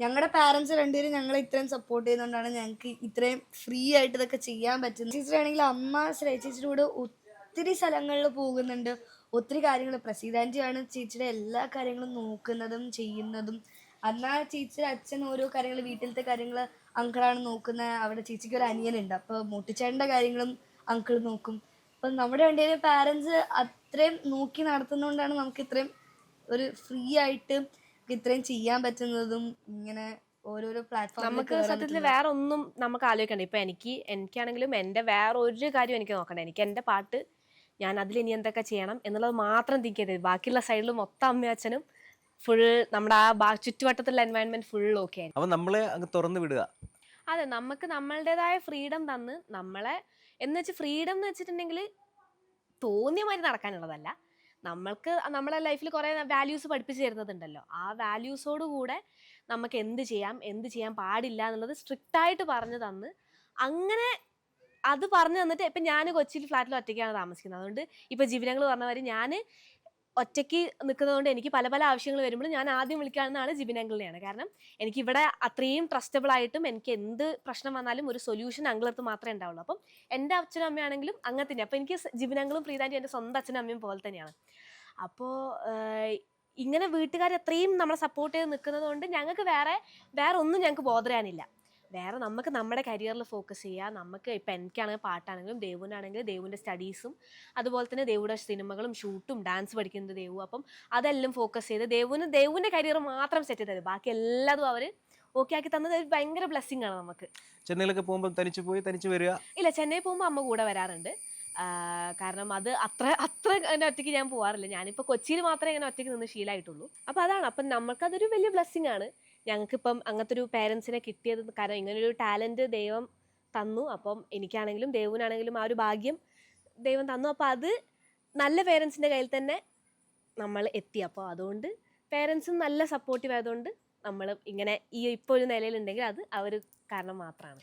ഞങ്ങളുടെ പാരൻസ് രണ്ടുപേരും ഞങ്ങളെ ഇത്രയും സപ്പോർട്ട് ചെയ്യുന്നതുകൊണ്ടാണ് ഞങ്ങൾക്ക് ഇത്രയും ഫ്രീ ആയിട്ട് ഇതൊക്കെ ചെയ്യാൻ പറ്റുന്നത്. ചേച്ചിയാണെങ്കിൽ അമ്മ ശ്രേ ചേച്ചിയുടെ കൂടെ ഒത്തിരി സ്ഥലങ്ങളിൽ പോകുന്നുണ്ട്. ഒത്തിരി കാര്യങ്ങൾ പ്രസിദ്ധാന്റിയാണ് ചേച്ചിയുടെ എല്ലാ കാര്യങ്ങളും നോക്കുന്നതും ചെയ്യുന്നതും. എന്നാൽ ചേച്ചിയുടെ അച്ഛൻ ഓരോ കാര്യങ്ങൾ വീട്ടിലത്തെ കാര്യങ്ങൾ അങ്കിളാണ് നോക്കുന്നത് അവിടെ ചേച്ചിക്ക് ഒരു അനിയനുണ്ട്. അപ്പോൾ മുട്ടിച്ചേട്ട കാര്യങ്ങളും അങ്കിൾ നോക്കും. അപ്പം നമ്മുടെ വണ്ടിയിലെ പാരൻസ് അത്രയും നോക്കി നടത്തുന്നതുകൊണ്ടാണ് നമുക്ക് ഇത്രയും ഒരു ഫ്രീ ആയിട്ട് ഇത്രയും ചെയ്യാൻ പറ്റുന്നതും ഇങ്ങനെ ഓരോരോ പ്ലാറ്റ്ഫോം നമുക്ക് സത്യത്തിൽ വേറെ ഒന്നും നമുക്ക് ആലോചിക്കണ്ട. ഇപ്പൊ എനിക്ക് എനിക്കാണെങ്കിലും എന്റെ വേറെ ഒരു കാര്യം എനിക്ക് നോക്കണ്ട. എനിക്ക് എന്റെ പാട്ട് ഞാൻ അതിൽ ഇനി എന്തൊക്കെ ചെയ്യണം എന്നുള്ളത് മാത്രം തിങ്ക് ചെയ്തത് ബാക്കിയുള്ള സൈഡിൽ മൊത്തം അമ്മയച്ചനും ഫുൾ നമ്മുടെ ആ ചുറ്റുവട്ടത്തുള്ള എൻവയൺമെന്റ് ഫുൾ ഓക്കെ അപ്പൊ നമ്മളെ അങ്ങ് തുറന്നു വിടുക. അതെ നമുക്ക് നമ്മളുടേതായ ഫ്രീഡം തന്ന് നമ്മളെ എന്ന് വെച്ച് ഫ്രീഡം എന്ന് വെച്ചിട്ടുണ്ടെങ്കിൽ തോന്നിയ മാതിരി നടക്കാനുള്ളതല്ല. നമ്മൾക്ക് നമ്മളെ ലൈഫിൽ കുറേ വാല്യൂസ് പഠിപ്പിച്ചു തരുന്നതുണ്ടല്ലോ. ആ വാല്യൂസോട് കൂടെ നമുക്ക് എന്ത് ചെയ്യാം എന്ത് ചെയ്യാൻ പാടില്ല എന്നുള്ളത് സ്ട്രിക്റ്റ് ആയിട്ട് പറഞ്ഞു തന്ന് അങ്ങനെ അത് പറഞ്ഞു തന്നിട്ട് ഇപ്പം ഞാൻ കൊച്ചിയിൽ ഫ്ലാറ്റിൽ ഒറ്റയ്ക്കാണ് താമസിക്കുന്നത്. അതുകൊണ്ട് ഇപ്പം ജീവിതങ്ങൾ പറഞ്ഞ ഞാൻ ഒറ്റയ്ക്ക് നിൽക്കുന്നതുകൊണ്ട് എനിക്ക് പല പല ആവശ്യങ്ങൾ വരുമ്പോൾ ഞാൻ ആദ്യം വിളിക്കാവുന്ന ആൾ ജിബിനങ്കിളിനെയാണ് കാരണം എനിക്ക് ഇവിടെ അത്രയും ട്രസ്റ്റബിൾ ആയിട്ടും എനിക്ക് എന്ത് പ്രശ്നം വന്നാലും ഒരു സൊല്യൂഷൻ അങ്കിളടുത്ത് മാത്രമേ ഉണ്ടാവുള്ളൂ. അപ്പം എന്റെ അച്ഛനും അമ്മയാണെങ്കിലും അങ്ങനെ തന്നെ. അപ്പം എനിക്ക് ജിബിൻ അങ്കിളും പ്രീതാന്റെ എന്റെ സ്വന്തം അച്ഛനും അമ്മയും പോലെ തന്നെയാണ്. അപ്പോൾ ഇങ്ങനെ വീട്ടുകാർ അത്രയും നമ്മളെ സപ്പോർട്ട് ചെയ്ത് നിൽക്കുന്നത് കൊണ്ട് ഞങ്ങൾക്ക് വേറെ വേറെ ഒന്നും ഞങ്ങൾക്ക് ബോധരാനില്ല. വേറെ നമുക്ക് നമ്മുടെ കരിയറിൽ ഫോക്കസ് ചെയ്യുക നമുക്ക് ഇപ്പം എനിക്കാണെങ്കിൽ പാട്ടാണെങ്കിലും ദേവുവിനാണെങ്കിലും ദേവുവിന്റെ സ്റ്റഡീസും അതുപോലെ തന്നെ ദേവുടെ സിനിമകളും ഷൂട്ടും ഡാൻസ് പഠിക്കുന്നത് ദേവു. അപ്പം അതെല്ലാം ഫോക്കസ് ചെയ്ത് ദേവുവിന് ദേവുവിന്റെ കരിയർ മാത്രം സെറ്റ് ചെയ്തത് ബാക്കി എല്ലാതും അവർ ഓക്കെ ആക്കി തന്നത് ഒരു ഭയങ്കര ബ്ലെസ്സിങ് ആണ് നമുക്ക്. ചെന്നൈയിലൊക്കെ പോകുമ്പോൾ തനിച്ച് പോയി തനിച്ച് വരിക? ഇല്ല ചെന്നൈ പോകുമ്പോൾ അമ്മ കൂടെ വരാറുണ്ട്. കാരണം അത് അത്ര അത്ര എന്റെ ഒറ്റയ്ക്ക് ഞാൻ പോകാറില്ല ഞാനിപ്പോൾ കൊച്ചിയിൽ മാത്രമേ ഇങ്ങനെ ഒറ്റയ്ക്ക് നിന്ന് ശീലമായിട്ടുള്ളൂ അപ്പോൾ അതാണ്. അപ്പം നമുക്കതൊരു വലിയ ബ്ലെസ്സിങ് ആണ്. ഞങ്ങൾക്കിപ്പം അങ്ങനത്തെ ഒരു പേരൻസിനെ കിട്ടിയത് കാരണം ഇങ്ങനൊരു ടാലന്റ് ദൈവം തന്നു. അപ്പം എനിക്കാണെങ്കിലും ദേവനാണെങ്കിലും ആ ഒരു ഭാഗ്യം ദൈവം തന്നു. അപ്പോൾ അത് നല്ല പേരൻസിന്റെ കയ്യിൽ തന്നെ നമ്മൾ എത്തി. അപ്പോൾ അതുകൊണ്ട് പേരൻസും നല്ല സപ്പോർട്ടീവ് ആയതുകൊണ്ട് നമ്മൾ ഇങ്ങനെ ഈ ഇപ്പോൾ ഒരു നിലയിലുണ്ടെങ്കിൽ അത് അവർ കാരണം മാത്രമാണ്.